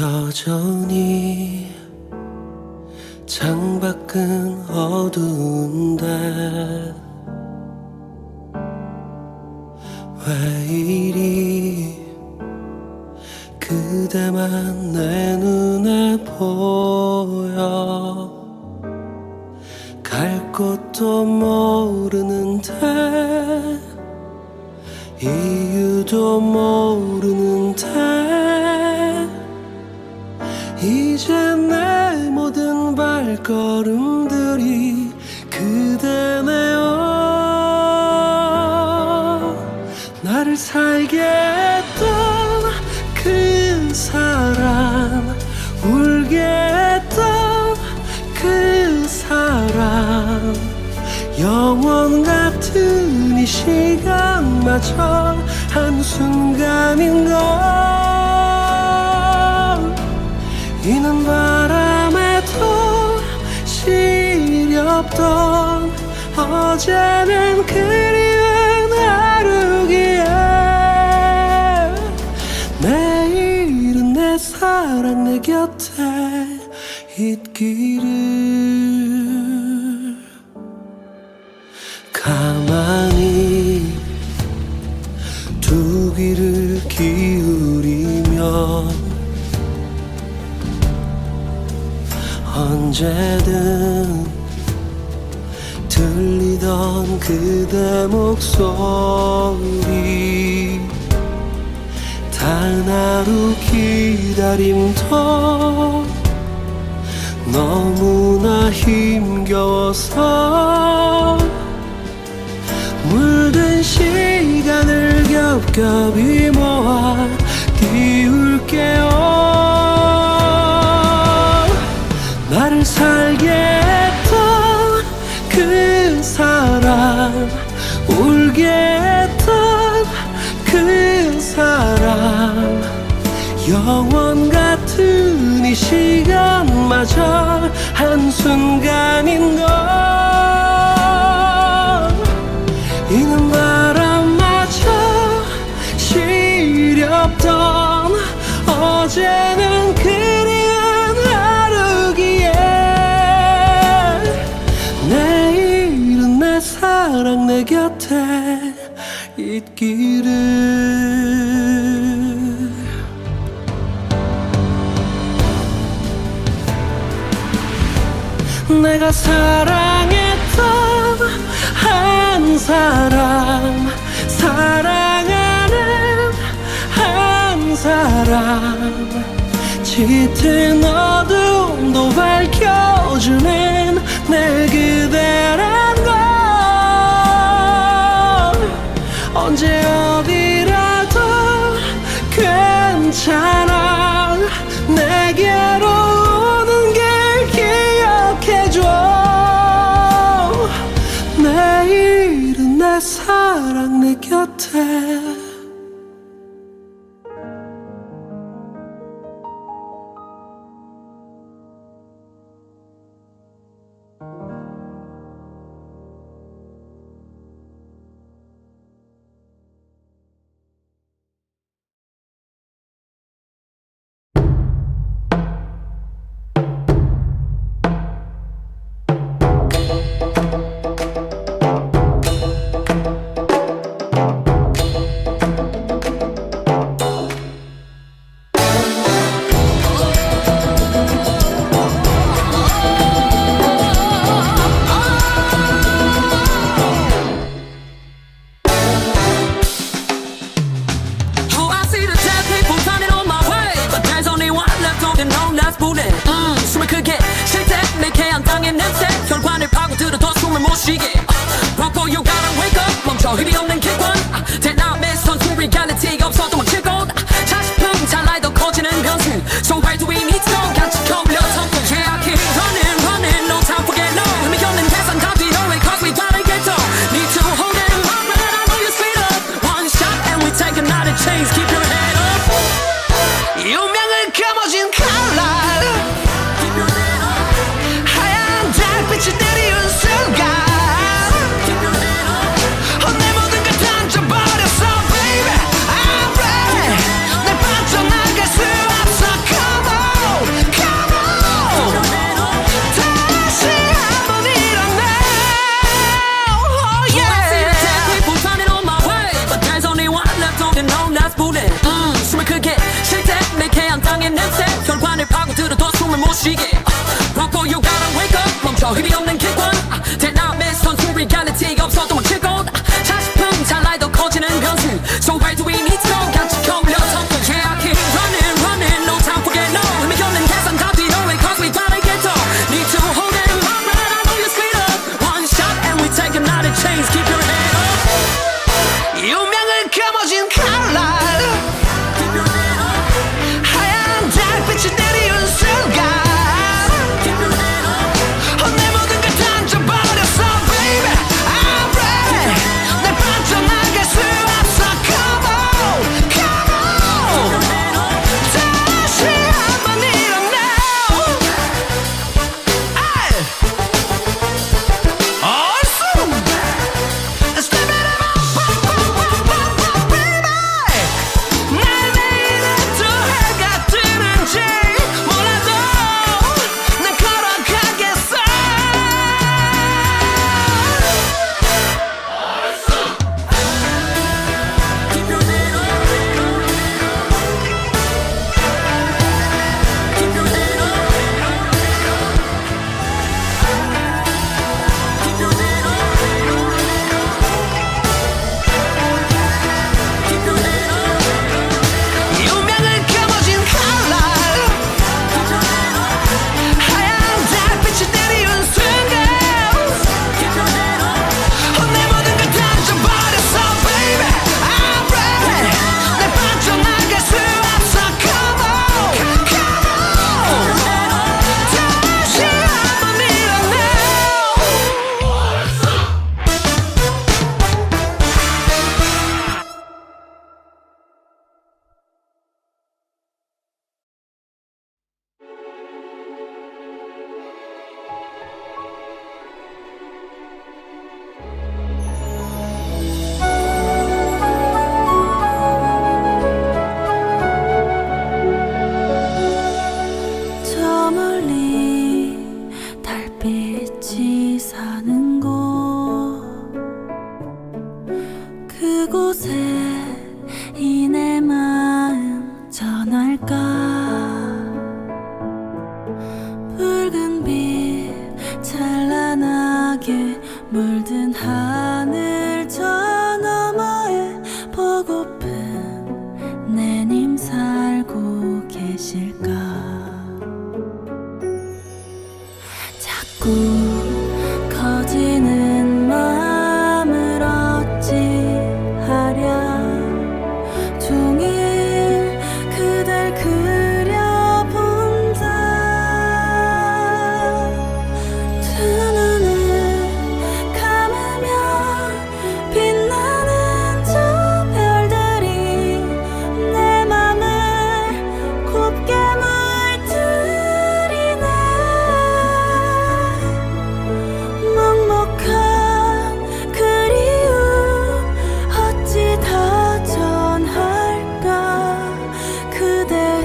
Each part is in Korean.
여전히 창밖은 어두운데 왜 이리 그대만 내 눈에 보여? 갈 곳도 모르는데 이유도 모르는데 발걸음들이 그대네요 나를 살게 했던 그 사람 울게 했던 그 사람. 영원 같은 이 시간마저 한순간인 걸 어제는 그리운 하루기에 내일은 내 사랑 내 곁에 있기를. 가만히 두 귀를 기울이면 언제든 들리 던 그대 목소리. 단 하루 기다림도 너무나 힘겨워서 물든 시간을 겹겹이 모아 띄울게요. 나를 살게 사람 울게 했던 그 사람 영원 같은 이 시간마저 한순간인 걸 있기를 내가 사랑했던 한 사람 사랑하는 한 사람. 짙은 어둠도 밝혀주는 내 그대란 언제 어디라도 괜찮아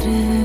Yeah.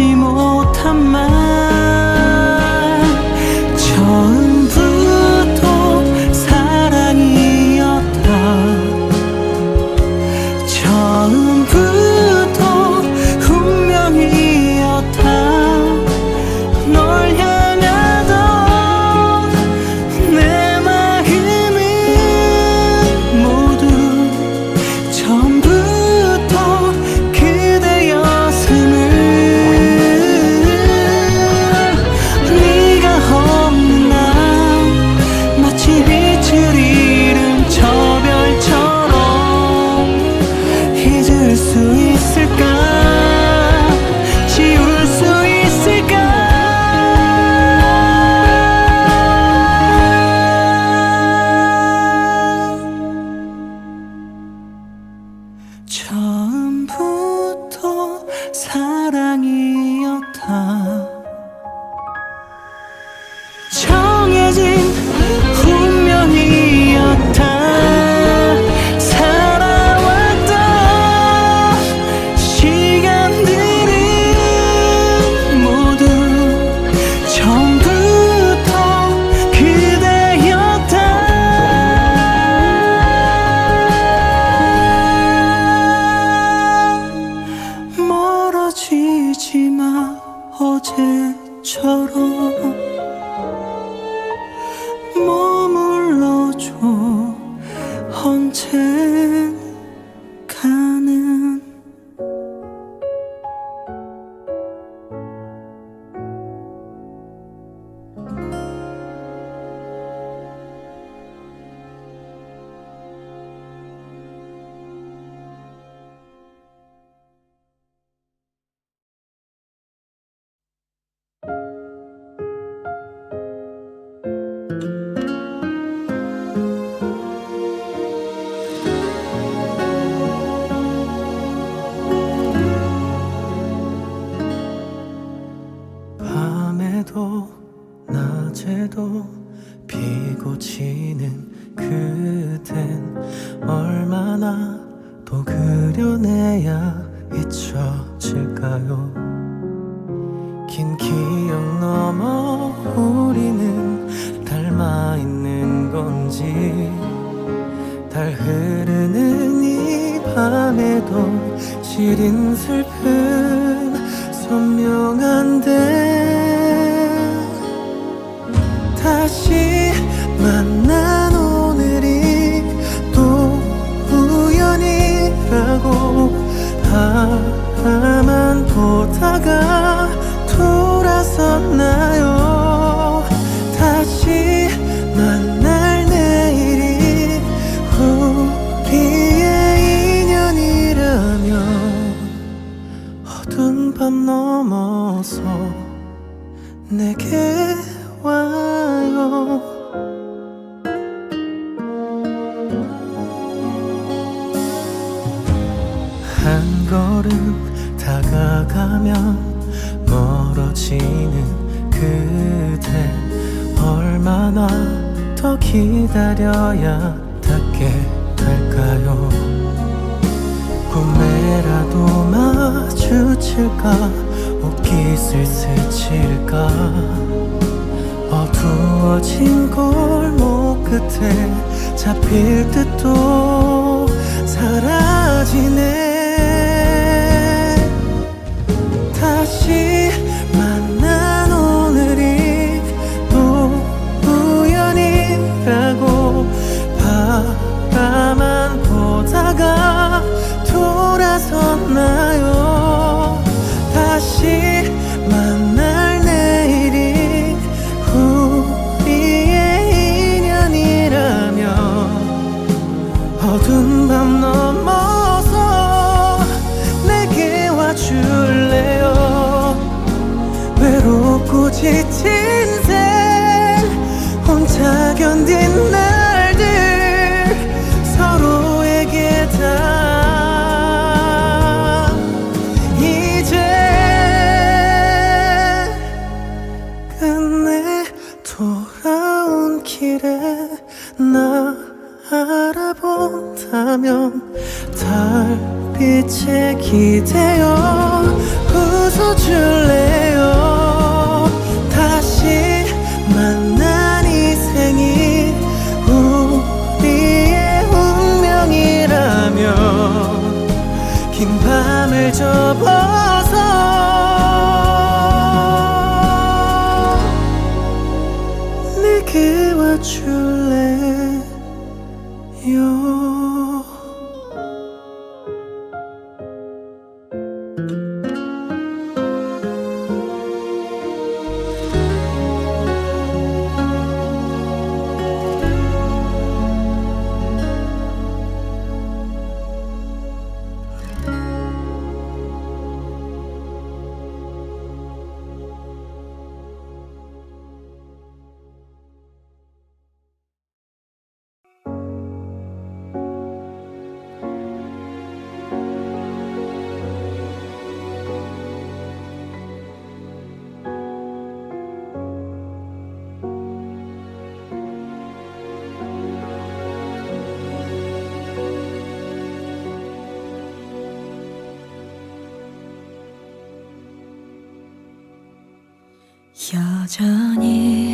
寂寞，他们。 긴 기억 넘어 우리는 닮아 있는 건지 달 흐르는 이 밤에도 지린 슬픈 선명한데 다시 만난 오늘이 또 우연이라고 하나만 보다가 걸음 다가가면 멀어지는 그대. 얼마나 더 기다려야 닿게 될까요? 꿈에라도 마주칠까? 옷깃을 스칠까? 어두워진 골목 끝에 잡힐 듯도 사라지네. Jesus. 여전히